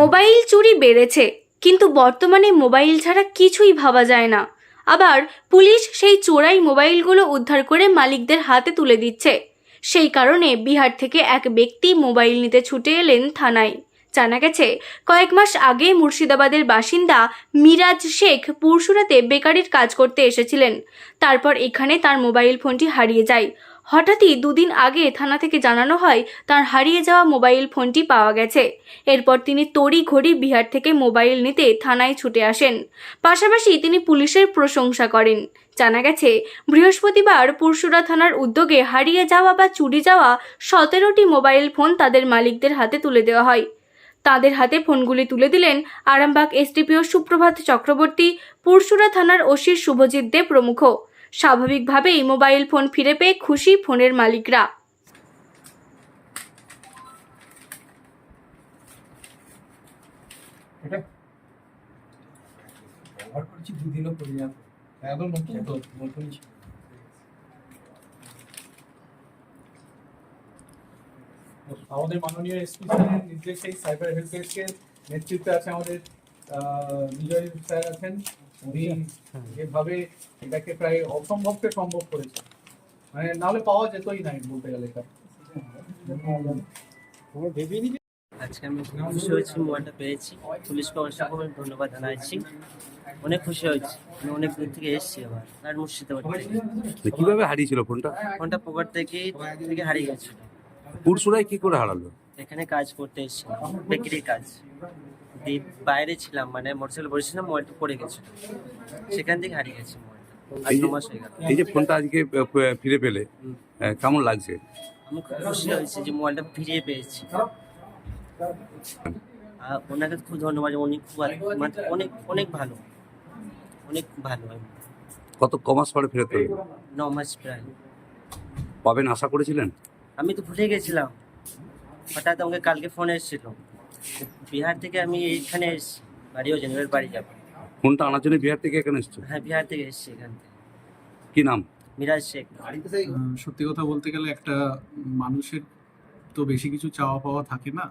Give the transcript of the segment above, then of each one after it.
Mobile চুরি বেড়েছে, কিন্তু বর্তমানে মোবাইল ছাড়া কিছুই ভাবা যায় না। আবার পুলিশ সেই চোরাই মোবাইলগুলো উদ্ধার করে মালিকদের হাতে তুলে দিচ্ছে। সেই কারণে বিহার থেকে এক ব্যক্তি মোবাইল নিতে ছুটে এলেন থানায়। জানা গেছে, কয়েক মাস আগে মুর্শিদাবাদের বাসিন্দা মিরাজ শেখ পুরসুরাতে বেকারির কাজ করতে এসেছিলেন। তারপর এখানে তার মোবাইল ফোনটি হারিয়ে যায়। হঠাৎই দুদিন আগে থানা থেকে জানানো হয়, তার হারিয়ে যাওয়া মোবাইল ফোনটি পাওয়া গেছে। এরপর তিনি তড়ি ঘড়ি বিহার থেকে মোবাইল নিতে থানায় ছুটে আসেন। পাশাপাশি তিনি পুলিশের প্রশংসা করেন। জানা গেছে, বৃহস্পতিবার পুরসুরা থানার উদ্যোগে হারিয়ে যাওয়া বা চুরি যাওয়া সতেরোটি মোবাইল ফোন তাদের মালিকদের হাতে তুলে দেওয়া হয়। তাদের হাতে ফোনগুলি তুলে দিলেন আরামবাগ এসডিপিও সুপ্রভাত চক্রবর্তী পুরসুরা থানার ওসি শুভজিৎ দে প্রমুখ। স্বাভাবিকভাবেই মোবাইল ফোন ফিরে পেয়ে খুশি ফোনের মালিকরা। ব্যবহার ছিল আমাদের মাননীয় এসপি নির্দেশে সাইবার হেলথ ডেস্কের নেতৃত্বে আছে আমাদের বিজয় স্যার আছেন। উনি যেভাবে এটাকে প্রায় অসম্ভবকে সম্ভব করেছেন মানে নাহলে পাওয়া যেতই নাই বলতে গেলে এটা। আজকে আমি খুব খুশি হয়েছি মোবাইলটা পেয়েছি। পুলিশকে অসংখ্য ধন্যবাদ জানাচ্ছি। অনেক খুশি হয়েছি। আমি অনেক দূর থেকে এসেছি আবার আর মুর্শিদাবাদ থেকে। তো কীভাবে হারিয়েছিল ফোনটা? ফোনটা পকেট থেকে থেকে হারিয়ে গেছিল। পুরসুরাই কি করে হারালো? এখানে কাজ করতে এসেছিলাম বেকারির কাজ। দিয়ে বাইরে ছিলাম মানে মোটরসাইকেল বসেছিলাম মোবাইলটা পড়ে গেছিল সেখান থেকে হারিয়ে গেছে এই যে- এই যে ফোনটা আজকে আহ, ফিরে পেলে। আহ, কেমন লাগছে? আমি খুব খুশি হয়েছি যে মোবাইলটা ফিরিয়ে পেয়েছি। আর ওনাকে খুব ধন্যবাদ উনি খুব ভালো- মানে অনেক অনেক ভালো। অনেক ভালো। কত কমাস পরে ফেরত পেলেন ন মাস প্রায়। পাবেন আশা করেছিলেন? আমি তো ভুলে গেছিলাম। হঠাৎ আমাকে কালকে ফোন এসেছিল। বিহার থেকে আমি এইখানে এসেছি বাড়িও জেনারেল বাড়ি যাব। ফোনটা আনার জন্য বিহার থেকে এখানে এসছো? হ্যাঁ বিহার থেকে এসেছি এখান থেকে। কি নাম? মিরাজ শেখ। সত্যি কথা বলতে গেলে একটা মানুষের তো বেশি কিছু চাওয়া পাওয়া থাকে না।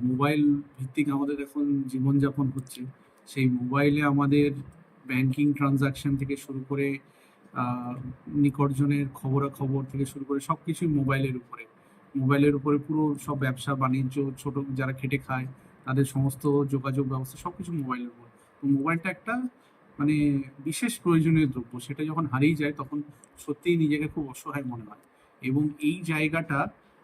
মোবাইল ভিত্তিক আমাদের এখন জীবনযাপন হচ্ছে। সেই মোবাইলে আমাদের ব্যাংকিং ট্রানজাকশন থেকে শুরু করে আহ, নিকটজনের খবরাখবর থেকে শুরু করে সব কিছুই মোবাইলের উপরে। মোবাইলের উপরে পুরো সব ব্যবসা, বাণিজ্য, ছোট যারা খেটে খায়, তাদের সমস্ত যোগাযোগ ব্যবস্থা সব কিছু মোবাইলের উপর। তো মোবাইলটা একটা মানে বিশেষ প্রয়োজনীয় দ্রব্য। সেটা যখন হারিয়ে যায়, তখন সত্যিই নিজেকে খুব অসহায় মনে হয়। এবং এই জায়গাটা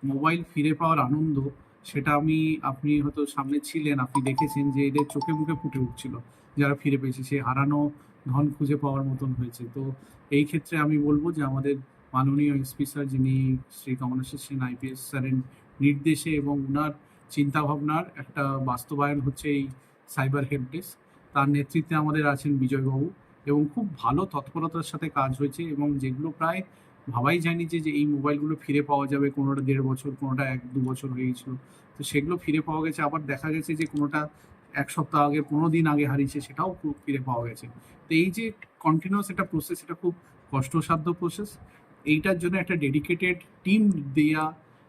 মোবাইল ফিরে পাওয়ার আনন্দ, সেটা আমি, আপনি হয়তো সামনে ছিলেন, আপনি দেখেছেন যে এদের চোখে মুখে ফুটে উঠছিল, যারা ফিরে পেয়েছে। সে হারানো ধন খুঁজে পাওয়ার মতন হয়েছে। তো এই ক্ষেত্রে আমি বলব যে আমাদের মাননীয় এসপি স্যার যিনি শ্রী কমলেশ্বর সেন আইপিএস স্যারের নির্দেশে এবং ওনার চিন্তাভাবনার একটা বাস্তবায়ন হচ্ছে এই সাইবার হেল্প ডেস্ক। তার নেতৃত্বে আমাদের আছেন বিজয়বাবু এবং খুব ভালো তৎপরতার সাথে কাজ হয়েছে এবং যেগুলো প্রায় ভাবাই যায়নি যে এই মোবাইলগুলো ফিরে পাওয়া যাবে কোনোটা দেড় বছর, কোনোটা এক দু বছর হয়ে গেছিল। তো সেগুলো ফিরে পাওয়া গেছে। আবার দেখা গেছে যে, কোনোটা এক সপ্তাহ আগে, পনেরো দিন আগে হারিয়েছে, সেটাও ফিরে পাওয়া গেছে। তো এই যে কন্টিনিউয়াস একটা প্রসেস এটা খুব কষ্টসাধ্য প্রসেস এইটার জন্য একটা ডেডিকেটেড টিম দেয়া,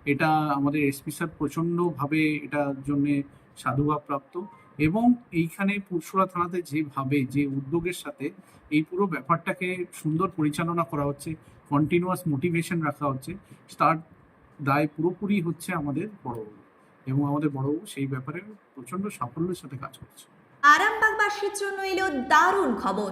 এটা আমাদের এসপি স্যার প্রচণ্ডভাবে এটার জন্যে সাধুবাদ প্রাপ্ত এবং এইখানে পুরসুরা থানাতে যেভাবে, যে উদ্যোগের সাথে এই পুরো ব্যাপারটাকে সুন্দর পরিচালনা করা হচ্ছে কন্টিনিউয়াস মোটিভেশন রাখা হচ্ছে, তার দায় পুরোপুরি হচ্ছে আমাদের বড়বাবু। এবং আমাদের বড়বাবু সেই ব্যাপারে প্রচণ্ড সাফল্যের সাথে কাজ করছে। আরামবাগবাসীর জন্য এলো দারুণ খবর।